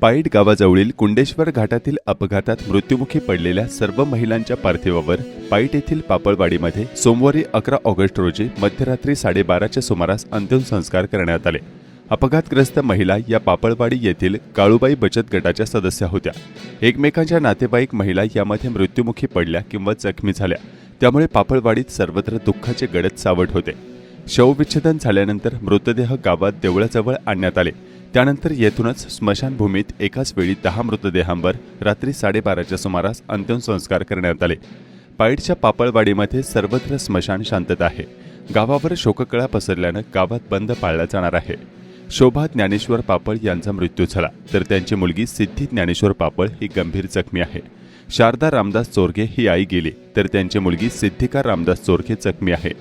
Point गावाजवळील कुंडेश्वर घाटातील अपघातात मृत्युमुखी पडलेल्या सर्व महिलांच्या पार्थिवावर पाईट येथील पापळवाडीमध्ये सोमवारी अकरा ऑगस्ट रोजी मध्यरात्री साडेबाराच्या सुमारास अंत्यसंस्कार करण्यात आले. अपघातग्रस्त महिला या पापळवाडी येथील काळूबाई बचत गटाच्या सदस्या होत्या. एकमेकांच्या नातेवाईक महिला यामध्ये मृत्युमुखी पडल्या किंवा जखमी झाल्या. त्यामुळे पापळवाडीत सर्वत्र दुःखाचे गडद सावट होते. शवविच्छेदन झाल्यानंतर मृतदेह गावात देवळाजवळ आणण्यात आले. त्यानंतर येथूनच स्मशानभूमीत एकाच वेळी दहा मृतदेहांवर रात्री साडेबाराच्या सुमारास अंत्यसंस्कार करण्यात आले. पाईटच्या पापळवाडीमध्ये सर्वत्र स्मशान शांतता आहे. गावावर शोककळा पसरल्यानं गावात बंद पाळला जाणार आहे. शोभा ज्ञानेश्वर पापळ यांचा मृत्यू झाला तर त्यांची मुलगी सिद्धी ज्ञानेश्वर पापळ ही गंभीर जखमी आहे. शारदा रामदास चोरगे ही आई गेली तर त्यांची मुलगी सिद्धिका रामदास चोरगे जखमी आहे.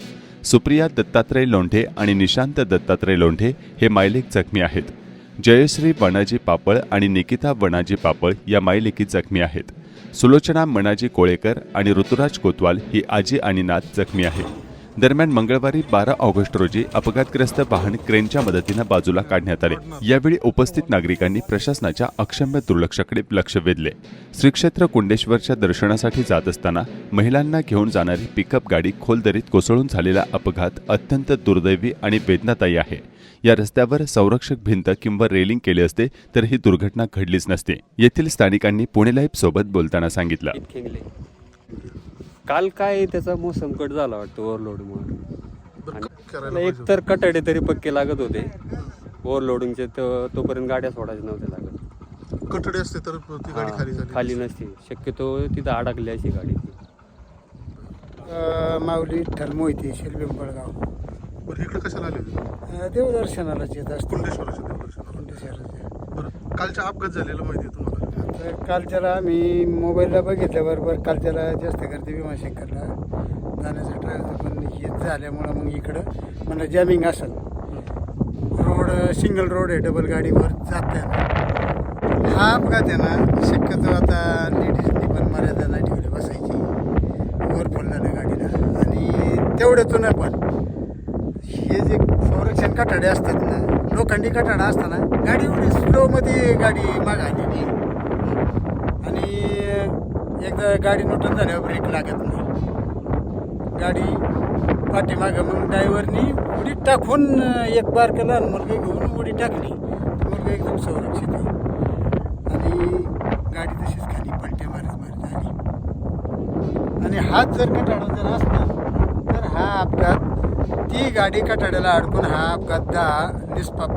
सुप्रिया दत्तात्रय लोंढे आणि निशांत दत्तात्रय लोंढे हे मायलेक जखमी आहेत. जयश्री बनाजी पापळ आणि निकिता वनाजी पापळ या मायलेकी जखमी आहेत. सुलोचना मनाजी कोळेकर आणि ऋतुराज कोतवाल ही आजी आणि नात जखमी आहे दरम्यान मंगळवारी बारा ऑगस्ट रोजी अपघातग्रस्त वाहन क्रेनच्या मदतीनं बाजूला काढण्यात आले. यावेळी उपस्थित नागरिकांनी प्रशासनाच्या अक्षम्य दुर्लक्षाकडे लक्ष वेधले. श्रीक्षेत्र कुंडेश्वरच्या दर्शनासाठी जात असताना महिलांना घेऊन जाणारी पिकअप गाडी खोल दरीत कोसळून झालेला अपघात अत्यंत दुर्दैवी आणि वेदनादायी आहे. या रस्त्यावर संरक्षक भिंत किंवा रेलिंग केले असते तर ही दुर्घटना घडलीच नसते येथील स्थानिकांनी पुणे लाईफ सोबत बोलताना सांगितलं. काल काय त्याचा मोसम कट झाला वाटतं ओव्हरलोडमुळे आणि एक तर कटाडे तरी पक्के लागत होते. ओव्हरलोडिंगचे तो- तोपर्यंत गाड्या सोडायच्या नव्हत्या लागत. कठडे असते तर ती गाडी खाली झाली खाली नसते. शक्यतो तिथं अडकली अशी गाडी ती. अ, माऊली विठ्ठल मोहिते शिरबी पळगाव बरं इकडे कशाला आले देवदर्शनालाच येत असतो कुंडेश्वराच्या देवदर्शनाला. कुंडेश्वराच्या. बरं कालचा अपघात झालेला माहिती आहे तुम्हाला? तर कालच्याला आम्ही मोबाईलला बघितल्याबरोबर कालच्याला जास्त गर्दी भीमाशंकरला जाण्याचं ट्रॅव्हल पण हे झाल्यामुळं मग इकडं म्हणलं जॅमिंग असेल. रोड सिंगल रोड आहे डबल गाडीवर जात हा अपघात आहे ना शक्यतो आता लेडीजनी पण मर्यादा नाही ठेवली बसायची. वर झालं गाडीला. आणि तेवढ्यातून पण. हे जे संरक्षण कठाडे असतात ना लोखंडी कठाडा असताना गाडी एवढी स्लोमध्ये गाडी माग आलेली. एकदा गाडी नोटन झाल्यावर ब्रेक लागत नाही. गाडी पाठीमागं मग ड्रायव्हरनी उडी टाकून एक बार केला आणि मुलगी घेऊन उडी टाकली. मुलगा एकदम संरक्षित आहे. आणि गाडी तशीच खाली पलट्या मारत मारत आली आणि हात जर कटाडा जर असला तर हा अपघात ती गाडी कटाड्याला अडकून हा अपघात दहा निष्पाप